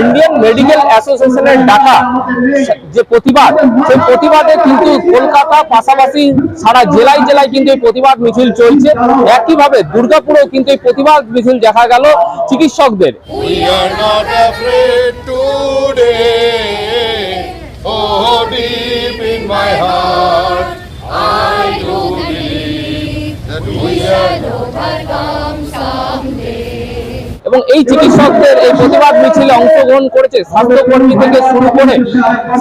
Indian medical অ্যাসোসিয়েশনের ডাকা যে প্রতিবাদ সেই প্রতিবাদে কিন্তু কলকাতা পাশাপাশি সারা জেলায় জেলায় কিন্তু এই প্রতিবাদ মিছিল চলছে একইভাবে দুর্গাপুরেও কিন্তু এই প্রতিবাদ মিছিল দেখা গেল চিকিৎসকদের We are not afraid. Oh, deep in my heart, I do believe that we shall overcome someday. এবং এই চিকিৎসকদের এই প্রতিবাদ মিছিলে অংশগ্রহণ করেছে স্বাস্থ্যকর্মী থেকে শুরু করে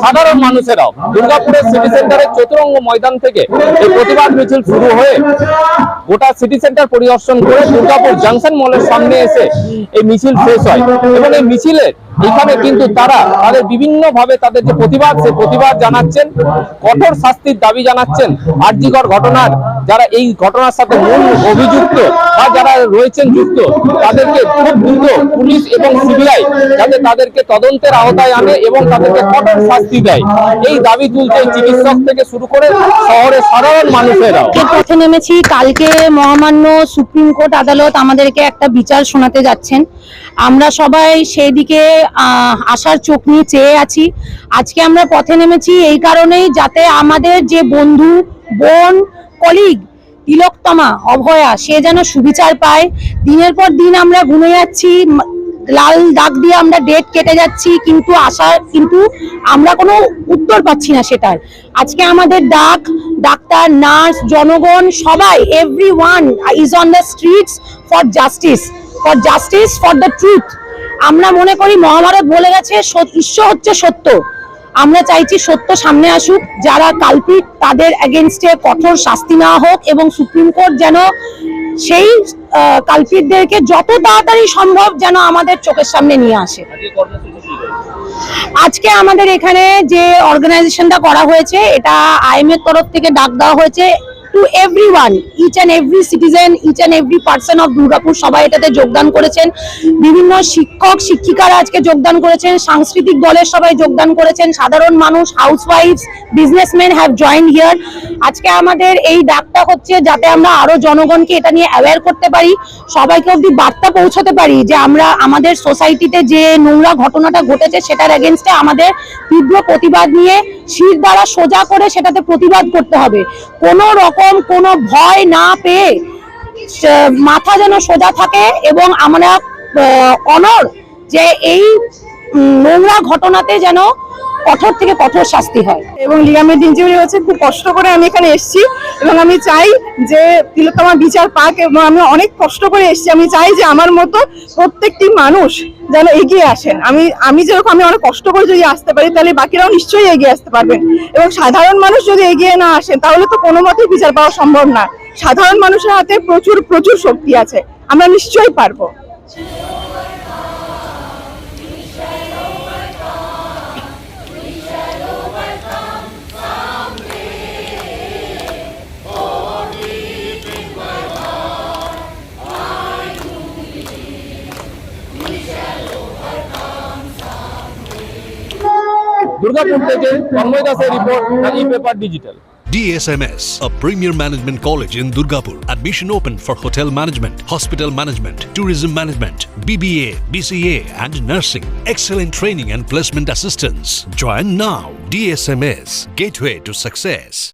সাধারণ মানুষেরাও। দুর্গাপুরের সিটি সেন্টারের চতুরঙ্গ ময়দান থেকে এই প্রতিবাদ মিছিল শুরু হয়ে গোটা সিটি সেন্টার পরিদর্শন করে দুর্গাপুর জাংশন মলের সামনে এসে এই মিছিল শেষ হয় এবং এই মিছিলের এখানে কিন্তু তারা তাদের বিভিন্ন ভাবে তাদের যে প্রতিবাদ, সেই প্রতিবাদ জানাচ্ছেন, কঠোর শাস্তির দাবি জানাচ্ছেন, আর্যিকর ঘটনার যারা এই ঘটনার সাথে মূল অভিযুক্ত বা যারা রয়েছেন যুক্ত, তাদেরকে খুব দ্রুত পুলিশ এবং সিবিআই যাতে তাদেরকে তদন্তের আওতায় আনে এবং তাদেরকে কঠোর শাস্তি দেয়। এই দাবি তুলছে চিকিৎসক থেকে শুরু করে শহরের সাধারণ মানুষেরাও। পথে নেমেছি। কালকে মহামান্য সুপ্রিম কোর্ট আদালত আমাদেরকে একটা বিচার শোনাতে যাচ্ছেন। আমরা সবাই সেই দিকে আশার চোখ নিয়ে চেয়ে আছি। আজকে আমরা পথে নেমেছি এই কারণেই যাতে আমাদের যে বন্ধু, বোন কলিগ তিলোত্তমা অভয়া, সে যেন সুবিচার পায়। দিনের পর দিন আমরা গুনে যাচ্ছি লাল দাগ দিয়ে আমরা ডেট কেটে যাচ্ছি, কিন্তু আশা, কিন্তু আমরা কোনো উত্তর পাচ্ছি না সেটার। আজকে আমাদের ডাক, ডাক্তার, নার্স, জনগণ, সবাই everyone is on the streets for justice for justice for the truth আমরা মনে করি মহাভারত বলে গেছে ঈশ্বর হচ্ছে সত্য। আমরা চাইছি সত্য সামনে আসুক, যারা কালপিট তাদের এগেনস্টে কঠোর শাস্তি নেওয়া হোক এবং সুপ্রিম কোর্ট যেন সেই কালপিটদেরকে যত তাড়াতাড়ি সম্ভব যেন আমাদের চোখের সামনে নিয়ে আসে। আজকে আমাদের এখানে যে অর্গানাইজেশনটা করা হয়েছে, এটা আইএম এর তরফ থেকে ডাক দেওয়া হয়েছে। To everyone each and every citizen each and every person of Durgapur সবাই এটাতে যোগদান করেছেন। বিভিন্ন শিক্ষক, শিক্ষিকারা আজকে যোগদান করেছেন, সাংস্কৃতিক দলের সবাই যোগদান করেছেন, সাধারণ মানুষ housewife businessman have join here আজকে আমাদের এই ডাকটা হচ্ছে যাতে আমরা আরও জনগণকে এটা নিয়ে অ্যাওয়্যার করতে পারি, সবাইকে অব্দি বার্তা পৌঁছাতে পারি যে আমরা আমাদের সোসাইটিতে যে নোংরা ঘটনাটা ঘটেছে, সেটার এগেনস্টে আমাদের তীব্র প্রতিবাদ নিয়ে শির দ্বারা সোজা করে সেটাতে প্রতিবাদ করতে হবে। কোনো রকম কোনো ভয় না পেয়ে মাথা যেন সোজা থাকে এবং আমরা অনর যে এই নোংরা ঘটনাতে যেন কঠোর থেকে কঠোর শাস্তি হয়। এবং লিগামেন্ট ইঞ্জুরি হচ্ছে খুব কষ্ট করে আমি এখানে এসেছি এবং আমি চাই যে তিলোত্তমা বিচার পাক এবং আমি অনেক কষ্ট করে এসেছি। আমি চাই যে আমার মতো প্রত্যেকটি মানুষ যেন এগিয়ে আসেন। আমি আমি যেরকম, আমি অনেক কষ্ট করে যদি আসতে পারি, তাহলে বাকিরাও নিশ্চয়ই এগিয়ে আসতে পারবেন। এবং সাধারণ মানুষ যদি এগিয়ে না আসেন, তাহলে তো কোনো মতেই বিচার পাওয়া সম্ভব না। সাধারণ মানুষের হাতে প্রচুর প্রচুর শক্তি আছে। আমরা নিশ্চয়ই পারব। দুর্গাপুর থেকে তন্ময় দাসের report e paper digital DSMS, a premier management college in Durgapur. Admission open for hotel management, hospital management, tourism management, BBA, BCA, and nursing. Excellent training and placement assistance. Join now. DSMS, gateway to success.